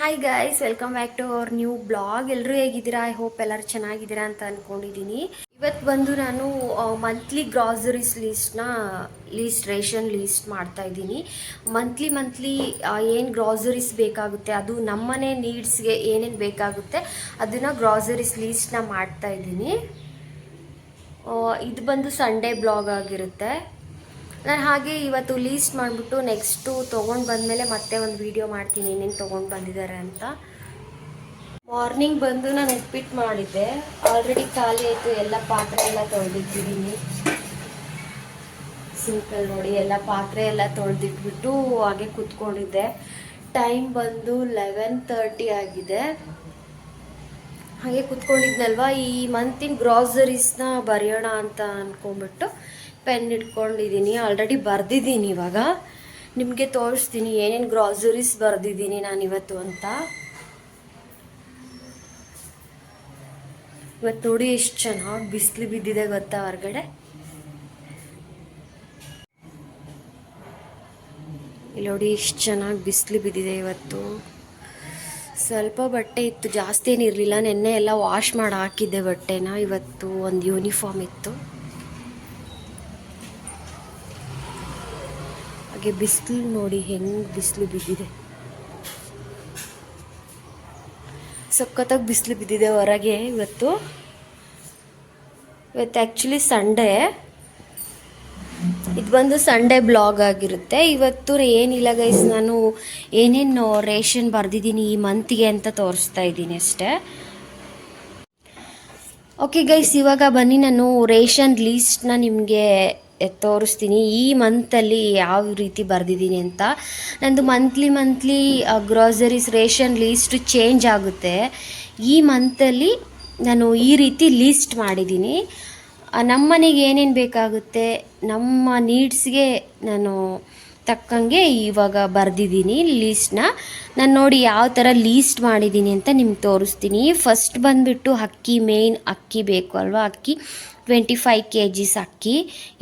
Hi guys welcome back to our new blog ಎಲ್ಲರೂ ಹೇಗಿದ್ದೀರಾ? I hope ಎಲ್ಲರೂ ಚೆನ್ನಾಗಿದ್ದೀರಾ ಅಂತ ಅಂದ್ಕೊಂಡಿದ್ದೀನಿ ಇವತ್ತು ಬಂದು ನಾನು ಮಂತ್ಲಿ ಗ್ರಾಸರೀಸ್ ಲೀಸ್ಟ್ನ ಲೀಸ್ಟ್ ರೇಷನ್ ಲೀಸ್ಟ್ ಮಾಡ್ತಾ ಇದ್ದೀನಿ. ಮಂತ್ಲಿ ಮಂತ್ಲಿ ಏನು ಗ್ರಾಸರೀಸ್ ಬೇಕಾಗುತ್ತೆ, ಅದು ನಮ್ಮನೆ ನೀಡ್ಸ್ಗೆ ಏನೇನು ಬೇಕಾಗುತ್ತೆ, ಅದನ್ನು ಗ್ರಾಸರೀಸ್ ಲೀಸ್ಟ್ನ ಮಾಡ್ತಾ ಇದ್ದೀನಿ. ಇದು ಬಂದು ಸಂಡೇ ಬ್ಲಾಗ್ ಆಗಿರುತ್ತೆ. ನಾನು ಹಾಗೆ ಇವತ್ತು ಲೀಸ್ಟ್ ಮಾಡಿಬಿಟ್ಟು ನೆಕ್ಸ್ಟು ತೊಗೊಂಡು ಬಂದಮೇಲೆ ಮತ್ತೆ ಒಂದು ವೀಡಿಯೋ ಮಾಡ್ತೀನಿ. ಏನೇನು ತೊಗೊಂಡು ಬಂದಿದ್ದಾರೆ ಅಂತ. ಮಾರ್ನಿಂಗ್ ಬಂದು ನಾನು ಉಪ್ಪಿಟ್ಟು ಮಾಡಿದ್ದೆ. ಆಲ್ರೆಡಿ ಖಾಲಿ ಆಯಿತು. ಎಲ್ಲ ಪಾತ್ರೆ ಎಲ್ಲ ತೊಳೆದಿಟ್ಟಿದ್ದೀನಿ ಸಿಂಪಲ್ ನೋಡಿ ಎಲ್ಲ ಪಾತ್ರೆ ಎಲ್ಲ ತೊಳೆದಿಟ್ಬಿಟ್ಟು ಹಾಗೆ ಕುತ್ಕೊಂಡಿದ್ದೆ. ಟೈಮ್ ಬಂದು ಲೆವೆನ್ ತರ್ಟಿ ಆಗಿದೆ. ಹಾಗೆ ಕುತ್ಕೊಂಡಿದ್ನಲ್ವಾ? ಈ ಮಂತಿನ ಗ್ರಾಸರೀಸ್ನ ಬರೆಯೋಣ ಅಂತ ಅಂದ್ಕೊಂಬಿಟ್ಟು ಪೆನ್ ಇಟ್ಕೊಂಡಿದ್ದೀನಿ ಆಲ್ರೆಡಿ ಬರೆದಿದ್ದೀನಿ ಇವಾಗ. ನಿಮಗೆ ತೋರಿಸ್ತೀನಿ, ಏನೇನು ಗ್ರಾಸರೀಸ್ ಬರೆದಿದ್ದೀನಿ ನಾನು ಇವತ್ತು ಅಂತ. ಇವತ್ತು ನೋಡಿ ಎಷ್ಟು ಚೆನ್ನಾಗಿ ಬಿಸಿಲು ಬಿದ್ದಿದೆ ಗೊತ್ತಾ ಹೊರಗಡೆ. ಇಲ್ಲಿ ನೋಡಿ ಎಷ್ಟು ಚೆನ್ನಾಗಿ ಬಿಸಿಲು ಬಿದ್ದಿದೆ ಇವತ್ತು. ಸ್ವಲ್ಪ ಬಟ್ಟೆ ಇತ್ತು, ಜಾಸ್ತಿ ಏನಿರಲಿಲ್ಲ ನಿನ್ನೆ ಎಲ್ಲ ವಾಶ್ ಮಾಡಿ ಹಾಕಿದ್ದೆ ಬಟ್ಟೆನ. ಇವತ್ತು ಒಂದು ಯೂನಿಫಾರ್ಮ್ ಇತ್ತು. ಹಾಗೆ ಬಿಸಿಲು ನೋಡಿ ಹೆಂಗೆ ಬಿಸಿಲು ಬಿದ್ದಿದೆ. ಸಖತ್ತಾಗಿ ಬಿಸಿಲು ಬಿದ್ದಿದೆ ಹೊರಗೆ ಇವತ್ತು. ಇವತ್ತು ಆ್ಯಕ್ಚುಲಿ ಸಂಡೇ ಇದು ಬಂದು ಸಂಡೇ ಬ್ಲಾಗ್ ಆಗಿರುತ್ತೆ. ಇವತ್ತು ಏನಿಲ್ಲ ಗೈಸ್ ನಾನು ಏನೇನು ರೇಷನ್ ಬರೆದಿದ್ದೀನಿ ಈ ಮಂತಿಗೆ ಅಂತ ತೋರಿಸ್ತಾ ಇದ್ದೀನಿ ಅಷ್ಟೇ. ಓಕೆ ಗೈಸ್ ಇವಾಗ ಬನ್ನಿ, ನಾನು ರೇಷನ್ ಲೀಸ್ಟ್ನ ನಿಮಗೆ ತೋರಿಸ್ತೀನಿ ಈ ಮಂತಲ್ಲಿ ಯಾವ ರೀತಿ ಬರೆದಿದ್ದೀನಿ ಅಂತ. ನಂದು monthly monthly groceries ration list change ಆಗುತ್ತೆ. ಈ ಮಂತಲ್ಲಿ ನಾನು ಈ ರೀತಿ ಲೀಸ್ಟ್ ಮಾಡಿದ್ದೀನಿ. ನಮ್ಮ ಮನೆಗೆ ಏನೇನು ಬೇಕಾಗುತ್ತೆ, ನಮ್ಮ ನೀಡ್ಸ್ಗೆ ನಾನು ತಕ್ಕಂಗೆ ಇವಾಗ ಬರೆದಿದ್ದೀನಿ ಲೀಸ್ಟ್ನ ನಾನು ನೋಡಿ ಯಾವ ಥರ ಲೀಸ್ಟ್ ಮಾಡಿದ್ದೀನಿ ಅಂತ ನಿಮ್ಗೆ ತೋರಿಸ್ತೀನಿ. ಫಸ್ಟ್ ಬಂದುಬಿಟ್ಟು ಅಕ್ಕಿ ಮೇಯ್ನ್ ಅಕ್ಕಿ ಬೇಕು ಅಲ್ವಾ? ಅಕ್ಕಿ. ಟ್ವೆಂಟಿ ಫೈವ್ ಕೆ ಜಿಸ್ ಅಕ್ಕಿ.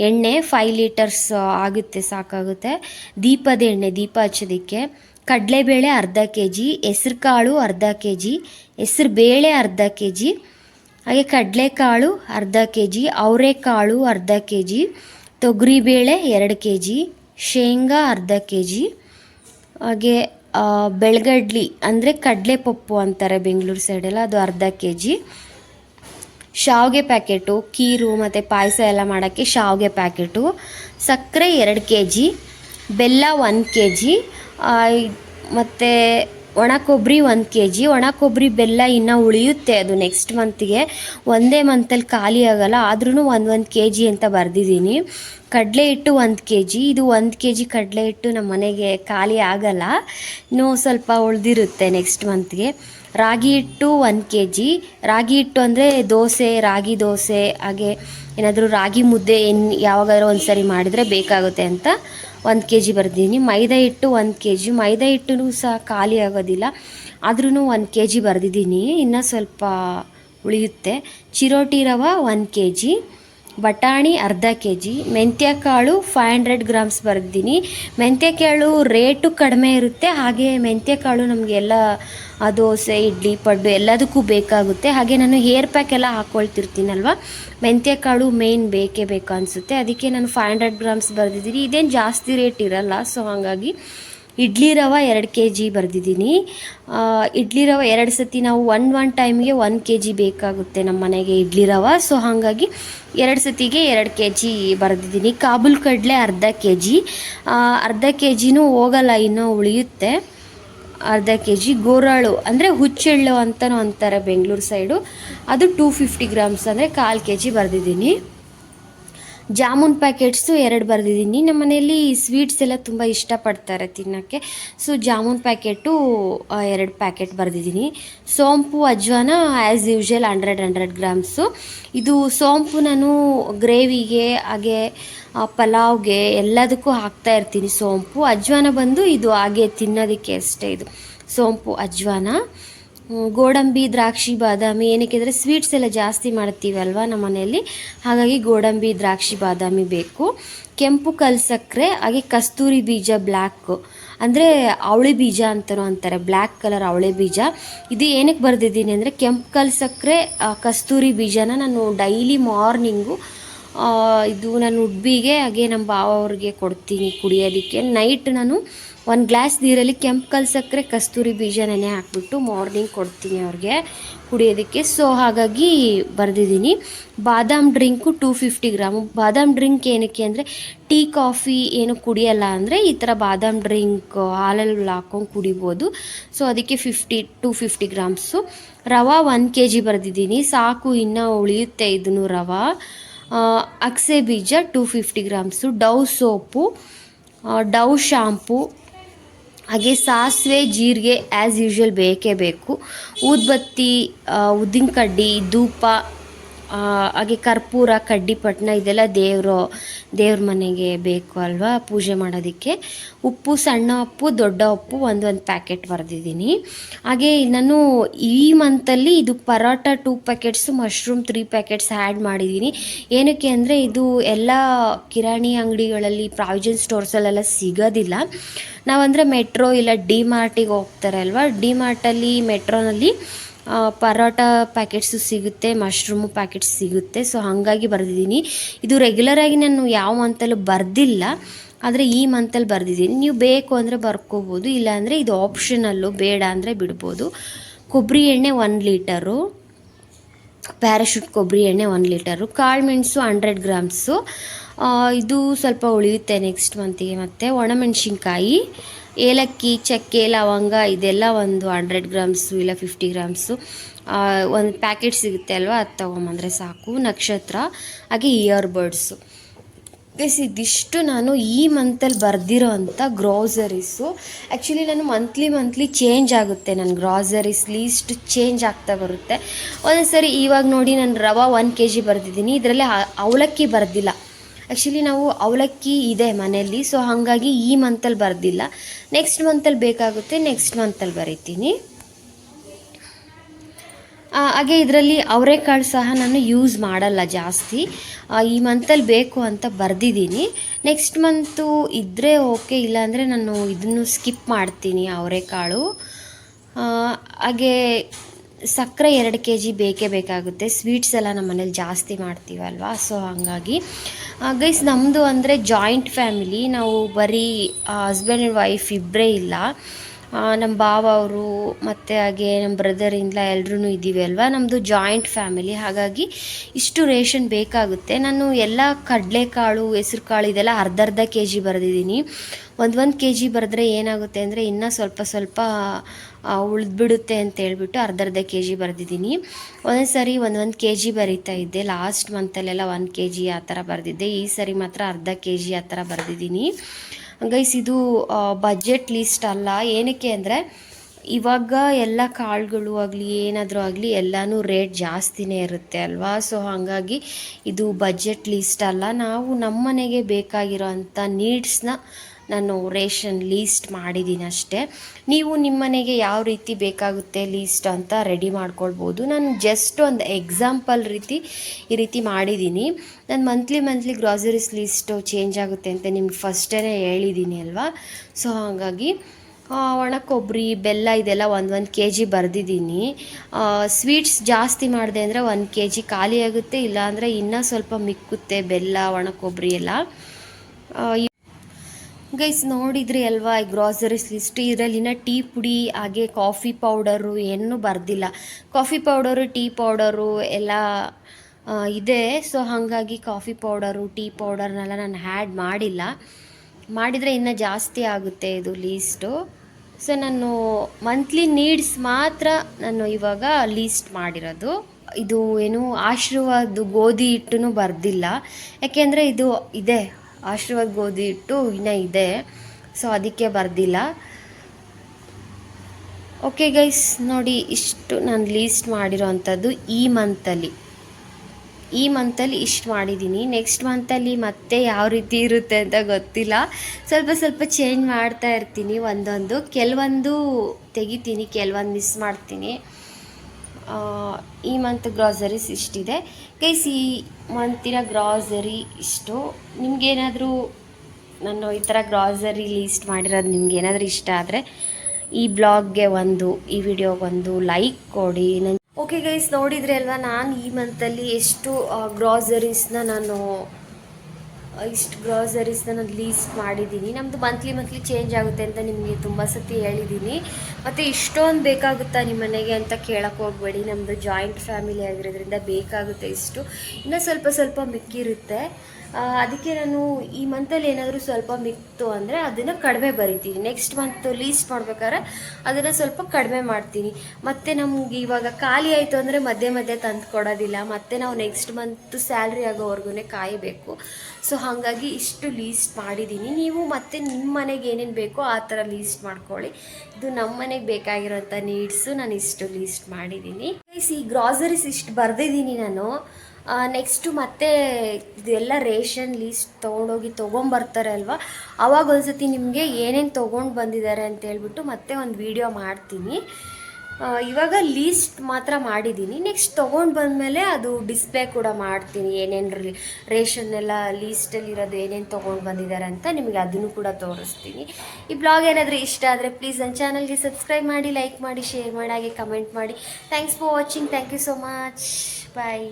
ಎಣ್ಣೆ ಫೈವ್ ಲೀಟರ್ಸ್ ಆಗುತ್ತೆ, ಸಾಕಾಗುತ್ತೆ. ದೀಪದ ಎಣ್ಣೆ, ದೀಪ ಹಚ್ಚೋದಕ್ಕೆ. ಕಡಲೆಬೇಳೆ ಅರ್ಧ ಕೆ ಜಿ ಹೆಸ್ರು ಕಾಳು ಅರ್ಧ ಕೆ ಜಿ ಹೆಸ್ರು ಬೇಳೆ ಅರ್ಧ ಕೆ ಜಿ ಹಾಗೆ ಕಡಲೆಕಾಳು ಅರ್ಧ ಕೆ ಜಿ ಅವರೆಕಾಳು ಅರ್ಧ ಕೆ ಜಿ ತೊಗರಿಬೇಳೆ ಎರಡು ಕೆ ಜಿ ಶೇಂಗಾ ಅರ್ಧ ಕೆ ಜಿ ಹಾಗೆ ಬೆಳಗಡ್ಲಿ ಅಂದರೆ ಕಡಲೆಪಪ್ಪು ಅಂತಾರೆ ಬೆಂಗಳೂರು ಸೈಡೆಲ್ಲ ಅದು ಅರ್ಧ ಕೆ ಜಿ ಶಾವಿಗೆ ಪ್ಯಾಕೆಟು, ಕೀರು ಮತ್ತು ಪಾಯಸ ಎಲ್ಲ ಮಾಡೋಕ್ಕೆ ಶಾವಿಗೆ ಪ್ಯಾಕೆಟು. ಸಕ್ಕರೆ ಎರಡು ಕೆ ಜಿ ಬೆಲ್ಲ ಒಂದು ಕೆ ಜಿ ಮತ್ತು ಒಣ ಕೊಬ್ಬರಿ ಒಂದು ಕೆ ಜಿ ಒಣ ಕೊಬ್ಬರಿ ಬೆಲ್ಲ ಇನ್ನೂ ಉಳಿಯುತ್ತೆ ಅದು ನೆಕ್ಸ್ಟ್ ಮಂತಿಗೆ ಒಂದೇ ಮಂತಲ್ಲಿ ಖಾಲಿ ಆಗೋಲ್ಲ ಆದ್ರೂ ಒಂದು ಒಂದು ಕೆ ಜಿ ಅಂತ ಬರೆದಿದ್ದೀನಿ. ಕಡಲೆ ಹಿಟ್ಟು ಒಂದು ಕೆ ಜಿ ಇದು ಒಂದು ಕೆ ಜಿ ಕಡಲೆ ಹಿಟ್ಟು ನಮ್ಮ ಮನೆಗೆ ಖಾಲಿ ಆಗಲ್ಲ. ಇನ್ನೂ ಸ್ವಲ್ಪ ಉಳಿದಿರುತ್ತೆ ನೆಕ್ಸ್ಟ್ ಮಂತ್ಗೆ ರಾಗಿ ಹಿಟ್ಟು ಒಂದು ಕೆ ಜಿ ರಾಗಿ ಹಿಟ್ಟು ಅಂದರೆ ದೋಸೆ, ರಾಗಿ ದೋಸೆ, ಹಾಗೆ ಏನಾದರೂ ರಾಗಿ ಮುದ್ದೆ ಏನು ಯಾವಾಗಾದ್ರೂ ಒಂದು ಸರಿ ಮಾಡಿದರೆ ಬೇಕಾಗುತ್ತೆ ಅಂತ ಒಂದು ಕೆ ಜಿ ಬರೆದಿದ್ದೀನಿ ಮೈದಾ ಹಿಟ್ಟು ಒಂದು ಕೆ ಜಿ ಮೈದಾ ಹಿಟ್ಟು ಸಹ ಖಾಲಿ ಆಗೋದಿಲ್ಲ. ಆದ್ರೂ ಒಂದು ಕೆ ಜಿ ಬರೆದಿದ್ದೀನಿ ಇನ್ನೂ ಸ್ವಲ್ಪ ಉಳಿಯುತ್ತೆ. ಚಿರೋಟಿ ರವೆ ಒಂದು ಕೆ ಜಿ ಬಟಾಣಿ ಅರ್ಧ ಕೆ ಜಿ ಮೆಂತ್ಯಕಾಳು ಫೈವ್ ಹಂಡ್ರೆಡ್ ಗ್ರಾಮ್ಸ್ ಬರೆದಿದ್ದೀನಿ ಮೆಂತ್ಯಕಾಳು ರೇಟು ಕಡಿಮೆ ಇರುತ್ತೆ, ಹಾಗೆ ಮೆಂತ್ಯಕಾಳು ನಮಗೆಲ್ಲ ದೋಸೆ, ಇಡ್ಲಿ, ಪಡ್ಡು ಎಲ್ಲದಕ್ಕೂ ಬೇಕಾಗುತ್ತೆ. ಹಾಗೆ ನಾನು ಹೇರ್ ಪ್ಯಾಕ್ ಎಲ್ಲ ಹಾಕ್ಕೊಳ್ತಿರ್ತೀನಲ್ವ ಮೆಂತ್ಯಕಾಳು ಮೇನ್ ಬೇಕೇ ಬೇಕು ಅನಿಸುತ್ತೆ. ಅದಕ್ಕೆ ನಾನು ಫೈವ್ ಹಂಡ್ರೆಡ್ ಗ್ರಾಮ್ಸ್ ಬರೆದಿದ್ದೀನಿ. ಇದೇನು ಜಾಸ್ತಿ ರೇಟ್ ಇರಲ್ಲ ಸೊ ಹಾಗಾಗಿ ಇಡ್ಲಿ ರವೆ ಎರಡು ಕೆ ಜಿ ಬರೆದಿದ್ದೀನಿ ಇಡ್ಲಿ ರವೆ ಎರಡು ಸತಿ ನಾವು ಒನ್ ಒನ್ ಟೈಮ್ಗೆ ಒನ್ ಕೆ ಜಿ ಬೇಕಾಗುತ್ತೆ ನಮ್ಮ ಮನೆಗೆ ಇಡ್ಲಿ ರವೆ. ಸೊ ಹಾಗಾಗಿ ಎರಡು ಸತಿಗೆ ಎರಡು ಕೆ ಜಿ ಬರೆದಿದ್ದೀನಿ. ಕಾಬೂಲ್ ಕಡಲೆ ಅರ್ಧ ಕೆ ಜಿ ಅರ್ಧ ಕೆ ಜಿನೂ ಹೋಗಲ್ಲ, ಇನ್ನೂ ಉಳಿಯುತ್ತೆ. ಅರ್ಧ ಕೆ ಜಿ ಗೋರಾಳು, ಅಂದರೆ ಹುಚ್ಚೆಳ್ಳು ಅಂತಲೂ ಅಂತಾರೆ ಬೆಂಗಳೂರು ಸೈಡು ಅದು ಟೂ ಫಿಫ್ಟಿ ಗ್ರಾಮ್ಸ್ ಅಂದರೆ ಕಾಲು ಕೆ ಜಿ ಬರೆದಿದ್ದೀನಿ. ಜಾಮೂನ್ ಪ್ಯಾಕೆಟ್ಸು ಎರಡು ಬರೆದಿದ್ದೀನಿ. ನಮ್ಮ ಮನೆಯಲ್ಲಿ ಸ್ವೀಟ್ಸ್ ಎಲ್ಲ ತುಂಬ ಇಷ್ಟಪಡ್ತಾರೆ ತಿನ್ನೋಕ್ಕೆ. ಸೊ ಜಾಮೂನ್ ಪ್ಯಾಕೆಟು ಎರಡು ಪ್ಯಾಕೆಟ್ ಬರೆದಿದ್ದೀನಿ. ಸೋಂಪು, ಅಜ್ವಾನ as usual hundred hundred grams. ಇದು ಸೋಂಪು ನಾನು ಗ್ರೇವಿಗೆ, ಹಾಗೆ ಪಲಾವ್ಗೆ ಎಲ್ಲದಕ್ಕೂ ಹಾಕ್ತಾ ಇರ್ತೀನಿ ಸೋಂಪು. ಅಜ್ವಾನ ಬಂದು ಇದು ಹಾಗೆ ತಿನ್ನೋದಕ್ಕೆ ಅಷ್ಟೇ ಇದು. ಸೋಂಪು, ಅಜ್ವಾನ. ಗೋಡಂಬಿ, ದ್ರಾಕ್ಷಿ, ಬಾದಾಮಿ, ಏನಕ್ಕೆ ಅಂದರೆ ಸ್ವೀಟ್ಸ್ ಎಲ್ಲ ಜಾಸ್ತಿ ಮಾಡ್ತೀವಲ್ವ ನಮ್ಮ ಮನೆಯಲ್ಲಿ. ಹಾಗಾಗಿ ಗೋಡಂಬಿ, ದ್ರಾಕ್ಷಿ, ಬಾದಾಮಿ ಬೇಕು. ಕೆಂಪು ಕಲ್ಸಕ್ಕರೆ, ಹಾಗೆ ಕಸ್ತೂರಿ ಬೀಜ ಬ್ಲ್ಯಾಕು ಅಂದರೆ ಅವಳೆ ಬೀಜ ಅಂತಾರೋ ಅಂತಾರೆ ಬ್ಲ್ಯಾಕ್ ಕಲರ್ ಅವಳೆ ಬೀಜ. ಇದು ಏನಕ್ಕೆ ಬರೆದಿದ್ದೀನಿ ಅಂದರೆ ಕೆಂಪು ಕಲ್ಸಕ್ಕರೆ ಕಸ್ತೂರಿ ಬೀಜನ ನಾನು ಡೈಲಿ ಮಾರ್ನಿಂಗು ಇದು ನಾನು ಉಡ್ಬಿಗೆ ಹಾಗೆ ನಮ್ಮ ಬಾವ ಅವ್ರಿಗೆ ಕೊಡ್ತೀನಿ ಕುಡಿಯೋದಕ್ಕೆ ನೈಟ್ ನಾನು ಒಂದು ಗ್ಲಾಸ್ ನೀರಲ್ಲಿ ಕೆಂಪು ಕಲ್ ಸಕ್ಕರೆ ಕಸ್ತೂರಿ ಬೀಜ ನೆನೆ ಹಾಕ್ಬಿಟ್ಟು ಮಾರ್ನಿಂಗ್ ಕೊಡ್ತೀನಿ ಅವ್ರಿಗೆ ಕುಡಿಯೋದಕ್ಕೆ. ಸೊ ಹಾಗಾಗಿ ಬರೆದಿದ್ದೀನಿ. ಬಾದಾಮ್ ಡ್ರಿಂಕು ಟೂ ಫಿಫ್ಟಿ ಗ್ರಾಮು. ಬಾದಾಮ್ ಡ್ರಿಂಕ್ ಏನಕ್ಕೆ ಅಂದರೆ, ಟೀ, ಕಾಫಿ ಏನು ಕುಡಿಯಲ್ಲ ಅಂದರೆ ಈ ಥರ ಬಾದಾಮ್ ಡ್ರಿಂಕ್ ಹಾಲಲ್ಲಿ ಹಾಕೊಂಡು ಕುಡಿಬೋದು. ಸೊ ಅದಕ್ಕೆ ಫಿಫ್ಟಿ ಟೂ ಫಿಫ್ಟಿ ಗ್ರಾಮ್ಸು. ರವೆ ಒನ್ ಕೆ ಜಿ ಬರೆದಿದ್ದೀನಿ. ಸಾಕು, ಇನ್ನೂ ಉಳಿಯುತ್ತೆ ಇದನ್ನು ರವೆ. ಅಕ್ಸೆ ಬೀಜ two fifty grams. Dove soap Dove shampoo ಹಾಗೆ ಸಾಸಿವೆ ಜೀರಿಗೆ ಆ್ಯಸ್ ಯೂಶ್ವಲ್ ಬೇಕೇ ಬೇಕು. ಊದ್ಬತ್ತಿ ಉದ್ದಿನ ಕಡ್ಡಿ ಧೂಪ ಹಾಗೆ ಕರ್ಪೂರ ಕಡ್ಡಿ ಪಟ್ನ ಇದೆಲ್ಲ ದೇವರು, ದೇವ್ರ ಮನೆಗೆ ಬೇಕು ಅಲ್ವಾ ಪೂಜೆ ಮಾಡೋದಕ್ಕೆ. ಉಪ್ಪು, ಸಣ್ಣ ಉಪ್ಪು, ದೊಡ್ಡ ಉಪ್ಪು ಒಂದೊಂದು ಪ್ಯಾಕೆಟ್ ಬರೆದಿದ್ದೀನಿ. ಹಾಗೆ ನಾನು ಈ ಮಂತಲ್ಲಿ ಇದು paratha two packets, mushroom three packets add ಮಾಡಿದ್ದೀನಿ. ಏನಕ್ಕೆ ಅಂದರೆ ಇದು ಎಲ್ಲ ಕಿರಾಣಿ ಅಂಗಡಿಗಳಲ್ಲಿ, ಪ್ರಾವಿಜನ್ ಸ್ಟೋರ್ಸಲ್ಲೆಲ್ಲ ಸಿಗೋದಿಲ್ಲ. ನಾವಂದರೆ ಮೆಟ್ರೋ ಇಲ್ಲ ಡಿ ಮಾರ್ಟಿಗೆ ಹೋಗ್ತಾರೆ ಅಲ್ವಾ? ಡಿ ಮಾರ್ಟಲ್ಲಿ, ಮೆಟ್ರೋನಲ್ಲಿ ಪರೋಟ ಪ್ಯಾಕೆಟ್ಸು ಸಿಗುತ್ತೆ ಮಶ್ರೂಮು ಪ್ಯಾಕೆಟ್ಸ್ ಸಿಗುತ್ತೆ. ಸೊ ಹಾಗಾಗಿ ಬರೆದಿದ್ದೀನಿ. ಇದು ರೆಗ್ಯುಲರಾಗಿ ನಾನು ಯಾವ ಮಂತಲ್ಲೂ ಬರೆದಿಲ್ಲ. ಆದರೆ ಈ ಮಂತಲ್ಲಿ ಬರೆದಿದ್ದೀನಿ. ನೀವು ಬೇಕು ಅಂದರೆ ಬರ್ಕೋಬೋದು ಇಲ್ಲಾಂದರೆ ಇದು ಆಪ್ಷನಲ್ಲು ಬೇಡ ಅಂದರೆ ಬಿಡ್ಬೋದು. ಕೊಬ್ಬರಿ ಎಣ್ಣೆ ಒನ್ ಲೀಟರು. ಪ್ಯಾರಾಶೂಟ್ ಕೊಬ್ಬರಿ ಎಣ್ಣೆ ಒಂದು ಲೀಟರು. ಕಾಳು ಮೆಣಸು ಹಂಡ್ರೆಡ್ ಗ್ರಾಮ್ಸು ಇದು ಸ್ವಲ್ಪ ಉಳಿಯುತ್ತೆ ನೆಕ್ಸ್ಟ್ ಮಂತಿಗೆ ಮತ್ತು ಒಣಮೆಣಸಿನ್ಕಾಯಿ ಏಲಕ್ಕಿ, ಚಕ್ಕೆ, ಲವಂಗ ಇದೆಲ್ಲ ಒಂದು ಹಂಡ್ರೆಡ್ ಗ್ರಾಮ್ಸು ಇಲ್ಲ ಫಿಫ್ಟಿ ಗ್ರಾಮ್ಸು ಒಂದು ಪ್ಯಾಕೆಟ್ ಸಿಗುತ್ತೆ ಅಲ್ವಾ? ಅದು ತೊಗೊಂಬಂದರೆ ಸಾಕು. ನಕ್ಷತ್ರ, ಹಾಗೆ ಇಯರ್ ಬಡ್ಸು ಎಸ್ ಇದಿಷ್ಟು ನಾನು ಈ ಮಂತಲ್ಲಿ ಬರೆದಿರೋ ಅಂಥ ಗ್ರೋಸರೀಸು ಆ್ಯಕ್ಚುಲಿ ನಾನು ಮಂತ್ಲಿ ಮಂತ್ಲಿ ಚೇಂಜ್ ಆಗುತ್ತೆ. ನನ್ನ ಗ್ರಾಸರೀಸ್ ಲೀಸ್ಟ್ ಚೇಂಜ್ ಆಗ್ತಾ ಬರುತ್ತೆ. ಒಂದೊಂದು ಸರಿ ಇವಾಗ ನೋಡಿ, ನಾನು ರವೆ ಒನ್ ಕೆ ಜಿ ಬರೆದಿದ್ದೀನಿ. ಇದರಲ್ಲಿ ಅವಲಕ್ಕಿ ಬರೆದಿಲ್ಲ. ಆ್ಯಕ್ಚುಲಿ ನಾವು ಅವಲಕ್ಕಿ ಇದೆ ಮನೆಯಲ್ಲಿ ಸೊ ಹಾಗಾಗಿ ಈ ಮಂತಲ್ಲಿ ಬರೆದಿಲ್ಲ. ನೆಕ್ಸ್ಟ್ ಮಂತಲ್ಲಿ ಬೇಕಾಗುತ್ತೆ ನೆಕ್ಸ್ಟ್ ಮಂತಲ್ಲಿ ಬರೀತೀನಿ. ಹಾಗೆ ಇದರಲ್ಲಿ ಅವರೆಕಾಳು ಸಹ ನಾನು ಯೂಸ್ ಮಾಡಲ್ಲ ಜಾಸ್ತಿ. ಈ ಮಂತಲ್ಲಿ ಬೇಕು ಅಂತ ಬರೆದಿದ್ದೀನಿ. ನೆಕ್ಸ್ಟ್ ಮಂತು ಇದ್ದರೆ ಓಕೆ ಇಲ್ಲಾಂದರೆ ನಾನು ಇದನ್ನು ಸ್ಕಿಪ್ ಮಾಡ್ತೀನಿ ಅವರೆಕಾಳು. ಹಾಗೆ ಸಕ್ಕರೆ ಎರಡು ಕೆ ಜಿ ಬೇಕೇ ಬೇಕಾಗುತ್ತೆ. ಸ್ವೀಟ್ಸ್ ಎಲ್ಲ ನಮ್ಮ ಮನೇಲಿ ಜಾಸ್ತಿ ಮಾಡ್ತೀವಲ್ವಾ? ಸೊ ಹಾಗಾಗಿ ಗೈಸ್ ನಮ್ಮದು ಅಂದರೆ ಜಾಯಿಂಟ್ ಫ್ಯಾಮಿಲಿ ನಾವು ಬರೀ ಹಸ್ಬೆಂಡ್ ಆ್ಯಂಡ್ ವೈಫ್ ಇಬ್ಬರೇ ಇಲ್ಲ. ನಮ್ಮ ಬಾವ ಅವರು ಮತ್ತು ಹಾಗೆ ನಮ್ಮ ಬ್ರದರಿಂದ ಎಲ್ಲರೂ ಇದ್ದೀವಿ ಅಲ್ವಾ? ನಮ್ಮದು ಜಾಯಿಂಟ್ ಫ್ಯಾಮಿಲಿ ಹಾಗಾಗಿ ಇಷ್ಟು ರೇಷನ್ ಬೇಕಾಗುತ್ತೆ. ನಾನು ಎಲ್ಲ ಕಡಲೆಕಾಳು ಹೆಸ್ರು ಕಾಳು ಇದೆಲ್ಲ ಅರ್ಧ ಅರ್ಧ ಕೆ ಜಿ ಬರೆದಿದ್ದೀನಿ. ಒಂದು ಒಂದು ಕೆ ಜಿ ಬರೆದ್ರೆ ಏನಾಗುತ್ತೆ ಅಂದರೆ ಇನ್ನೂ ಸ್ವಲ್ಪ ಸ್ವಲ್ಪ ಉಳಿದ್ಬಿಡುತ್ತೆ ಅಂತ ಹೇಳ್ಬಿಟ್ಟು ಅರ್ಧ ಅರ್ಧ ಕೆ ಜಿ ಬರೆದಿದ್ದೀನಿ. ಒಂದೊಂದು ಸರಿ ಒಂದೊಂದು ಕೆ ಜಿ ಬರೀತಾ ಇದ್ದೆ. ಲಾಸ್ಟ್ ಮಂತಲ್ಲೆಲ್ಲ ಒಂದು ಕೆ ಜಿ ಆ ಥರ ಬರೆದಿದ್ದೆ. ಈ ಸರಿ ಮಾತ್ರ ಅರ್ಧ ಕೆ ಜಿ ಆ ಥರ ಬರೆದಿದ್ದೀನಿ. ಗೈಸ್ ಇದು ಬಜೆಟ್ ಲೀಸ್ಟ್ ಅಲ್ಲ, ಏನಕ್ಕೆ ಅಂದರೆ ಇವಾಗ ಎಲ್ಲ ಕಾಳುಗಳು ಆಗಲಿ, ಏನಾದರೂ ಆಗಲಿ ಎಲ್ಲನೂ ರೇಟ್ ಜಾಸ್ತಿನೇ ಇರುತ್ತೆ ಅಲ್ವಾ? ಸೊ ಹಾಗಾಗಿ ಇದು ಬಜೆಟ್ ಲೀಸ್ಟ್ ಅಲ್ಲ. ನಾವು ನಮ್ಮನೆಗೆ ಬೇಕಾಗಿರೋ ಅಂಥ ನೀಡ್ಸ್ನ ನಾನು ರೇಷನ್ ಲೀಸ್ಟ್ ಮಾಡಿದ್ದೀನಿ ಅಷ್ಟೇ. ನೀವು ನಿಮ್ಮ ಮನೆಗೆ ಯಾವ ರೀತಿ ಬೇಕಾಗುತ್ತೆ ಲೀಸ್ಟ್ ಅಂತ ರೆಡಿ ಮಾಡ್ಕೊಳ್ಬೋದು. ನಾನು ಜಸ್ಟ್ ಒಂದು ಎಕ್ಸಾಂಪಲ್ ರೀತಿ, ಈ ರೀತಿ ಮಾಡಿದ್ದೀನಿ ನಾನು monthly monthly groceries list change ಆಗುತ್ತೆ ಅಂತ ನಿಮ್ಗೆ ಫಸ್ಟೇ ಹೇಳಿದ್ದೀನಿ ಅಲ್ವಾ? ಸೊ ಹಾಗಾಗಿ ಒಣ ಕೊಬ್ಬರಿ ಬೆಲ್ಲ ಇದೆಲ್ಲ ಒಂದು ಒಂದು ಕೆ ಜಿ ಬರೆದಿದ್ದೀನಿ ಸ್ವೀಟ್ಸ್ ಜಾಸ್ತಿ ಮಾಡಿದೆ ಅಂದರೆ ಒಂದು ಕೆ ಜಿ ಖಾಲಿ ಆಗುತ್ತೆ, ಇಲ್ಲಾಂದರೆ ಇನ್ನೂ ಸ್ವಲ್ಪ ಮಿಕ್ಕುತ್ತೆ ಬೆಲ್ಲ ಒಣ ಕೊಬ್ಬರಿ ಎಲ್ಲ ಗೈಸ್ ನೋಡಿದ್ರಿ ಅಲ್ವಾ, ಈ ಗ್ರಾಸರೀಸ್ ಲಿಸ್ಟ್ ಇದರಲ್ಲಿನ ಟೀ ಪುಡಿ, ಹಾಗೆ ಕಾಫಿ ಪೌಡರು ಏನೂ ಬರ್ದಿಲ್ಲ. ಕಾಫಿ ಪೌಡರು ಟೀ ಪೌಡರು ಎಲ್ಲ ಇದೆ. ಸೊ ಹಾಗಾಗಿ ಕಾಫಿ ಪೌಡರು ಟೀ ಪೌಡರ್ನೆಲ್ಲ ನಾನು ಹ್ಯಾಡ್ ಮಾಡಿಲ್ಲ. ಮಾಡಿದರೆ ಇನ್ನು ಜಾಸ್ತಿ ಆಗುತ್ತೆ ಇದು ಲೀಸ್ಟು ಸೊ ನಾನು ಮಂತ್ಲಿ ನೀಡ್ಸ್ ಮಾತ್ರ ನಾನು ಇವಾಗ ಲೀಸ್ಟ್ ಮಾಡಿರೋದು. ಇದು ಏನು ಆಶೀರ್ವಾದ ಗೋಧಿ ಹಿಟ್ಟು ಬರೆದಿಲ್ಲ. ಯಾಕೆಂದರೆ ಇದು ಇದೆ. ಆಶೀರ್ವಾದ ಗೋಧಿ ಇಟ್ಟು ಇನ್ನೂ ಇದೆ. ಸೊ ಅದಕ್ಕೆ ಬರ್ದಿಲ್ಲ. ಓಕೆ ಗೈಸ್ ನೋಡಿ ಇಷ್ಟು ನಾನು ಲೀಸ್ಟ್ ಮಾಡಿರೋ ಅಂಥದ್ದು ಈ ಮಂತಲ್ಲಿ ಈ ಮಂತಲ್ಲಿ ಇಷ್ಟು ಮಾಡಿದ್ದೀನಿ ನೆಕ್ಸ್ಟ್ ಮಂತಲ್ಲಿ ಮತ್ತೆ ಯಾವ ರೀತಿ ಇರುತ್ತೆ ಅಂತ ಗೊತ್ತಿಲ್ಲ. ಸ್ವಲ್ಪ ಸ್ವಲ್ಪ ಚೇಂಜ್ ಮಾಡ್ತಾ ಇರ್ತೀನಿ ಒಂದೊಂದು. ಕೆಲವೊಂದು ತೆಗಿತೀನಿ, ಕೆಲವೊಂದು ಮಿಸ್ ಮಾಡ್ತೀನಿ. ಈ ಮಂತ್ ಗ್ರಾಸರೀಸ್ ಇಷ್ಟಿದೆ. ಗೈಸ್ ಈ ಮಂತಿನ ಗ್ರಾಸರಿ ಇಷ್ಟು. ನಿಮಗೇನಾದರೂ ನಾನು ಈ ಥರ ಗ್ರಾಸರಿ ಲೀಸ್ಟ್ ಮಾಡಿರೋದು ನಿಮ್ಗೆ ಏನಾದರೂ ಇಷ್ಟ ಆದರೆ ಈ ಬ್ಲಾಗ್ಗೆ ಒಂದು, ಈ ವಿಡಿಯೋಗೆ ಒಂದು ಲೈಕ್ ಕೊಡಿ. ನನ್ನ ಓಕೆ ಗೈಸ್ ನೋಡಿದ್ರೆ ಅಲ್ವಾ? ನಾನು ಈ ಮಂತಲ್ಲಿ ಎಷ್ಟು ಗ್ರಾಸರೀಸ್ನ ನಾನು ಇಷ್ಟು ಗ್ರಾಸರೀಸ್ನ ನಾನು ಲೀಸ್ಟ್ ಮಾಡಿದ್ದೀನಿ. ನಮ್ಮದು ಮಂತ್ಲಿ ಮಂತ್ಲಿ ಚೇಂಜ್ ಆಗುತ್ತೆ ಅಂತ ನಿಮಗೆ ತುಂಬ ಸತಿ ಹೇಳಿದ್ದೀನಿ. ಮತ್ತು ಇಷ್ಟೊಂದು ಬೇಕಾಗುತ್ತಾ ನಿಮ್ಮ ಮನೆಗೆ ಅಂತ ಕೇಳಕ್ಕೆ ಹೋಗಬೇಡಿ. ನಮ್ಮದು ಜಾಯಿಂಟ್ ಫ್ಯಾಮಿಲಿ ಆಗಿರೋದ್ರಿಂದ ಬೇಕಾಗುತ್ತೆ ಇಷ್ಟು. ಇನ್ನೂ ಸ್ವಲ್ಪ ಸ್ವಲ್ಪ ಮಿಕ್ಕಿರುತ್ತೆ. ಅದಕ್ಕೆ ನಾನು ಈ ಮಂತಲ್ಲಿ ಏನಾದರೂ ಸ್ವಲ್ಪ ಮಿಕ್ತು ಅಂದರೆ ಅದನ್ನು ಕಡಿಮೆ ಬರಿತೀನಿ. ನೆಕ್ಸ್ಟ್ ಮಂತ್ ಲೀಸ್ಟ್ ಮಾಡ್ಬೇಕಾದ್ರೆ ಅದನ್ನು ಸ್ವಲ್ಪ ಕಡಿಮೆ ಮಾಡ್ತೀನಿ. ಮತ್ತು ನಮ್ಗೆ ಇವಾಗ ಖಾಲಿ ಆಯಿತು ಅಂದರೆ ಮಧ್ಯೆ ಮಧ್ಯೆ ತಂದು ಕೊಡೋದಿಲ್ಲ. ಮತ್ತೆ ನಾವು ನೆಕ್ಸ್ಟ್ ಮಂತ್ ಸ್ಯಾಲ್ರಿ ಆಗೋವರೆಗೂ ಕಾಯಬೇಕು. ಸೊ ಹಾಗಾಗಿ ಇಷ್ಟು ಲೀಸ್ಟ್ ಮಾಡಿದ್ದೀನಿ ನೀವು ಮತ್ತೆ ನಿಮ್ಮ ಮನೆಗೆ ಏನೇನು ಬೇಕೋ ಆ ಥರ ಲೀಸ್ಟ್ ಮಾಡ್ಕೊಳ್ಳಿ. ಇದು ನಮ್ಮ ಮನೆಗೆ ಬೇಕಾಗಿರೋಂಥ ನೀಡ್ಸು ನಾನು ಇಷ್ಟು ಲೀಸ್ಟ್ ಮಾಡಿದ್ದೀನಿ ಈ ಗ್ರಾಸರೀಸ್ ಇಷ್ಟು ಬರೆದಿದ್ದೀನಿ ನಾನು. ನೆಕ್ಸ್ಟು ಮತ್ತೆ ಇದೆಲ್ಲ ರೇಷನ್ ಲೀಸ್ಟ್ ತೊಗೊಂಡೋಗಿ ತೊಗೊಂಬರ್ತಾರೆ ಅಲ್ವಾ? ಅವಾಗ ಒಂದು ಸತಿ ನಿಮಗೆ ಏನೇನು ತೊಗೊಂಡು ಬಂದಿದ್ದಾರೆ ಅಂತ ಹೇಳ್ಬಿಟ್ಟು ಮತ್ತೆ ಒಂದು ವಿಡಿಯೋ ಮಾಡ್ತೀನಿ. ಇವಾಗ ಲೀಸ್ಟ್ ಮಾತ್ರ ಮಾಡಿದ್ದೀನಿ ನೆಕ್ಸ್ಟ್ ತೊಗೊಂಡು ಬಂದಮೇಲೆ ಅದು ಡಿಸ್ಪ್ಲೇ ಕೂಡ ಮಾಡ್ತೀನಿ. ಏನೇನು ರೀ ರೇಷನ್ ಎಲ್ಲ ಲೀಸ್ಟಲ್ಲಿ ಇರೋದು ಏನೇನು ತೊಗೊಂಡು ಬಂದಿದ್ದಾರೆ ಅಂತ ನಿಮಗೆ ಅದನ್ನು ಕೂಡ ತೋರಿಸ್ತೀನಿ. ಈ ಬ್ಲಾಗ್ ಏನಾದರೂ ಇಷ್ಟ ಆದರೆ ಪ್ಲೀಸ್ ನನ್ನ ಚಾನಲ್ಗೆ ಸಬ್ಸ್ಕ್ರೈಬ್ ಮಾಡಿ ಲೈಕ್ ಮಾಡಿ ಶೇರ್ ಮಾಡಿ, ಹಾಗೆ ಕಮೆಂಟ್ ಮಾಡಿ. Thanks for watching thank you so much bye